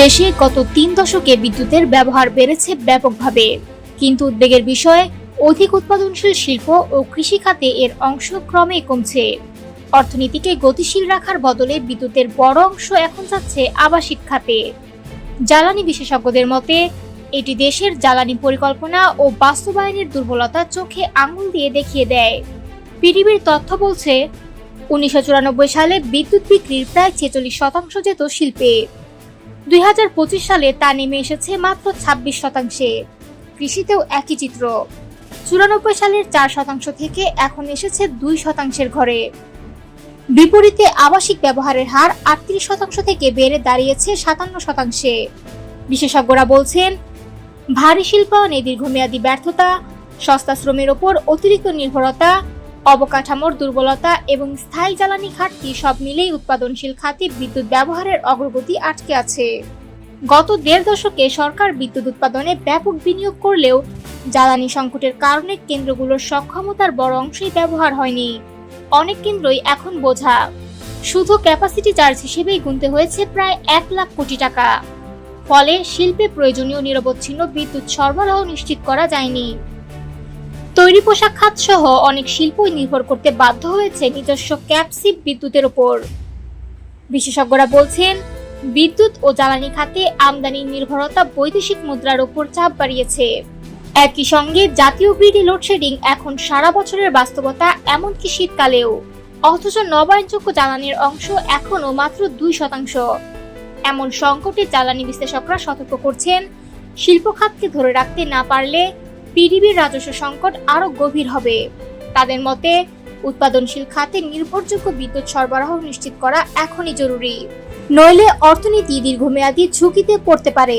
দেশে গত তিন দশকে বিদ্যুতের ব্যবহার বেড়েছে ব্যাপকভাবে। কিন্তু উদ্বেগের বিষয়, অধিক উৎপাদনশীল শিল্প ও কৃষি খাতে এর অংশ ক্রমেই কমছে। অর্থনীতিকে গতিশীল রাখার বদলে বিদ্যুতের বড় অংশ এখন যাচ্ছে আবাসিক খাতে। জ্বালানি বিশেষজ্ঞদের মতে, এটি দেশের জ্বালানি পরিকল্পনা ও বাস্তবায়নের দুর্বলতা চোখে আঙুল দিয়ে দেখিয়ে দেয়। পিডিবির তথ্য বলছে, উনিশশো চুরানব্বই সালে বিদ্যুৎ বিক্রির প্রায় ছেচল্লিশ শতাংশ যেত শিল্পে। দু হাজার পঁচিশ সালে তা নেমে এসেছে মাত্র ছাব্বিশ শতাংশে। কৃষিতেও একই চিত্র। চুরানব্বই সালের চার শতাংশ থেকে এখন এসেছে দুই শতাংশের ঘরে। বিপরীতে আবাসিক ব্যবহারের হার আটত্রিশ শতাংশ থেকে বেড়ে দাঁড়িয়েছে সাতান্ন শতাংশে। বিশেষজ্ঞরা বলছেন, ভারী শিল্পায়নে দীর্ঘমেয়াদী ব্যর্থতা, সস্তা শ্রমের ওপর অতিরিক্ত নির্ভরতা অবকাঠামোর দুর্বলতা এবং স্থায়ী জ্বালানি ঘাটতি সব মিলেই উৎপাদনশীল খাতে বিদ্যুৎ ব্যবহারের অগ্রগতি আটকে আছে। গত দেড় দশকে সরকার বিদ্যুৎ উৎপাদনে ব্যাপক বিনিয়োগ করলেও জ্বালানি সংকটের কারণে কেন্দ্রগুলোর সক্ষমতার বড় অংশই ব্যবহার হয়নি। অনেক কেন্দ্রই এখন বোঝা। শুধু ক্যাপাসিটি চার্জ হিসেবেই গুনতে হয়েছে প্রায় এক লাখ কোটি টাকা। ফলে শিল্পে প্রয়োজনীয় নিরবচ্ছিন্ন বিদ্যুৎ সরবরাহ নিশ্চিত করা যায়নি। তৈরি পোশাক খাত সহ অনেক শিল্পই নির্ভর করতে বাধ্য হয়েছে নিজস্ব ক্যাপসিপ বিদ্যুতের ওপর। বিশেষজ্ঞরা বলছেন, বিদ্যুৎ ও জ্বালানি খাতে আমদানির নির্ভরতা বৈদেশিক মুদ্রার ওপর চাপ বাড়িয়েছে। একই সঙ্গে জাতীয় গ্রিডে লোডশেডিং এখন সারা বছরের বাস্তবতা এমনকি শীতকালেও, অথচ নবায়নযোগ্য জ্বালানির অংশ এখনও মাত্র দুই শতাংশ। এমন সংকটে জ্বালানি বিশ্লেষকরা সতর্ক করছেন, শিল্প খাতকে ধরে রাখতে না পারলে পিডিবির রাজস্ব সংকট আরও গভীর হবে। তাদের মতে, উৎপাদনশীল খাতে নির্ভরযোগ্য বিদ্যুৎ সরবরাহ নিশ্চিত করা এখনই জরুরি। নইলে অর্থনীতি দীর্ঘমেয়াদী ঝুঁকিতে পড়তে পারে।